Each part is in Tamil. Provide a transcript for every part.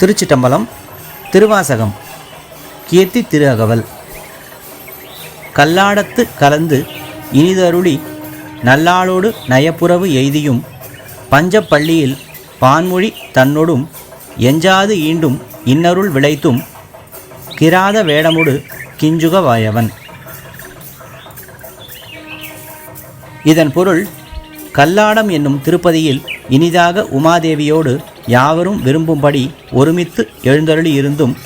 திருச்சிட்டம்பலம் திருவாசகம் கீர்த்தி திரு அகவல் கல்லாடத்து கலந்து இனிதருளி நல்லாளோடு நயப்புறவு எய்தியும் பஞ்சப்பள்ளியில் பான்மொழி தன்னொடும் எஞ்சாது ஈண்டும் இன்னருள் விளைத்தும் கிராத வேடமுடு கிஞ்சுக வாயவன். இதன் பொருள் கல்லாடம் என்னும் திருப்பதியில் இனிதாக உமாதேவியோடு யாவரும் விரும்பும்படி ஒருமித்து எழுந்தருளி இருந்தும்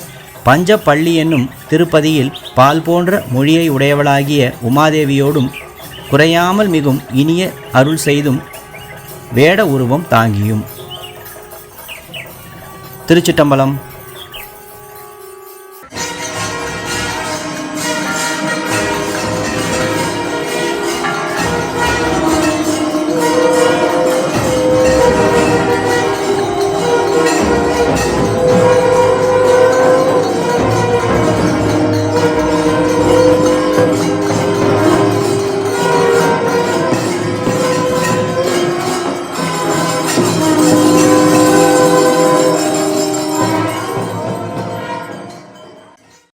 பஞ்சப்பள்ளி என்னும் திருப்பதியில் பால் போன்ற மொழியை உடையவளாகிய உமாதேவியோடும் குறையாமல் மிகும் இனிய அருள் செய்தும் வேட உருவம் தாங்கியும். திருச்சிட்டம்பலம்